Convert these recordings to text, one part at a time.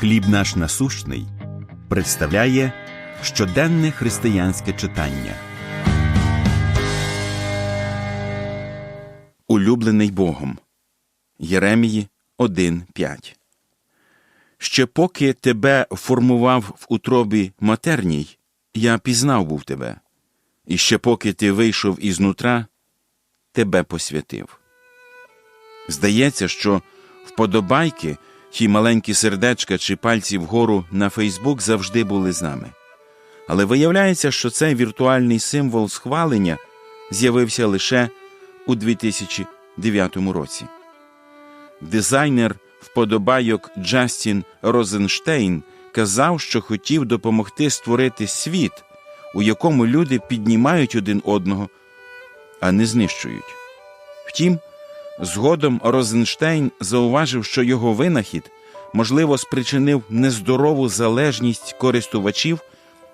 Хліб наш насущний представляє щоденне християнське читання. Улюблений Богом. Єремії 1.5 Ще поки тебе формував в утробі матерній, я пізнав був тебе, і ще поки ти вийшов із нутра, тебе посвятив. Здається, що вподобайки, ті маленькі сердечка чи пальці вгору на Фейсбук завжди були з нами. Але виявляється, що цей віртуальний символ схвалення з'явився лише у 2009 році. Дизайнер вподобайок Джастін Розенштейн казав, що хотів допомогти створити світ, у якому люди піднімають один одного, а не знищують. Втім, згодом Розенштейн зауважив, що його винахід, можливо, спричинив нездорову залежність користувачів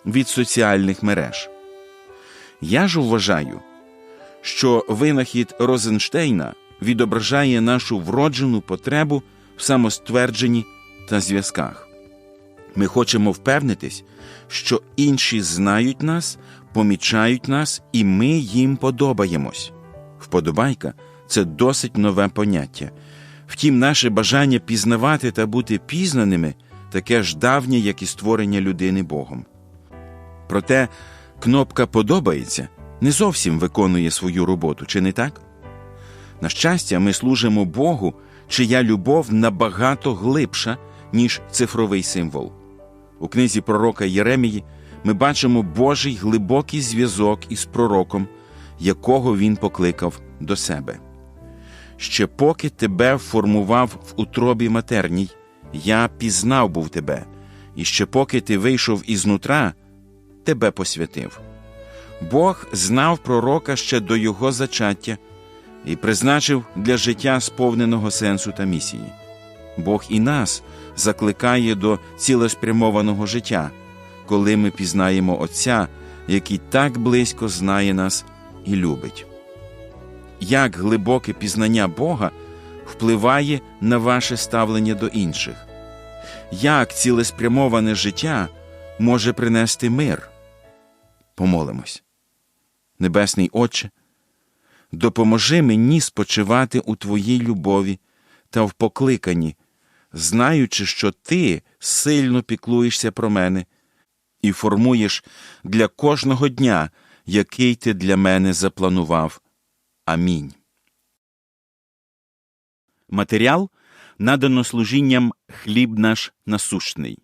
від соціальних мереж. Я ж вважаю, що винахід Розенштейна відображає нашу вроджену потребу в самоствердженні та зв'язках. Ми хочемо впевнитись, що інші знають нас, помічають нас, і ми їм подобаємось. Вподобайка це досить нове поняття. Втім, наше бажання пізнавати та бути пізнаними таке ж давнє, як і створення людини Богом. Проте кнопка подобається не зовсім виконує свою роботу, чи не так? На щастя, ми служимо Богу, чия любов набагато глибша, ніж цифровий символ. У книзі пророка Єремії ми бачимо Божий глибокий зв'язок із пророком, якого він покликав до себе. Ще поки тебе формував в утробі матерній, я пізнав був тебе, і ще поки ти вийшов із нутра, тебе посвятив. Бог знав пророка ще до його зачаття і призначив для життя сповненого сенсу та місії. Бог і нас закликає до цілеспрямованого життя, коли ми пізнаємо Отця, який так близько знає нас і любить. Як глибоке пізнання Бога впливає на ваше ставлення до інших? Як цілеспрямоване життя може принести мир? Помолимось. Небесний Отче, допоможи мені спочивати у Твоїй любові та в покликанні, знаючи, що Ти сильно піклуєшся про мене і формуєш для кожного дня, який ти для мене запланував. Амінь. Матеріал надано служінням хліб наш насущний.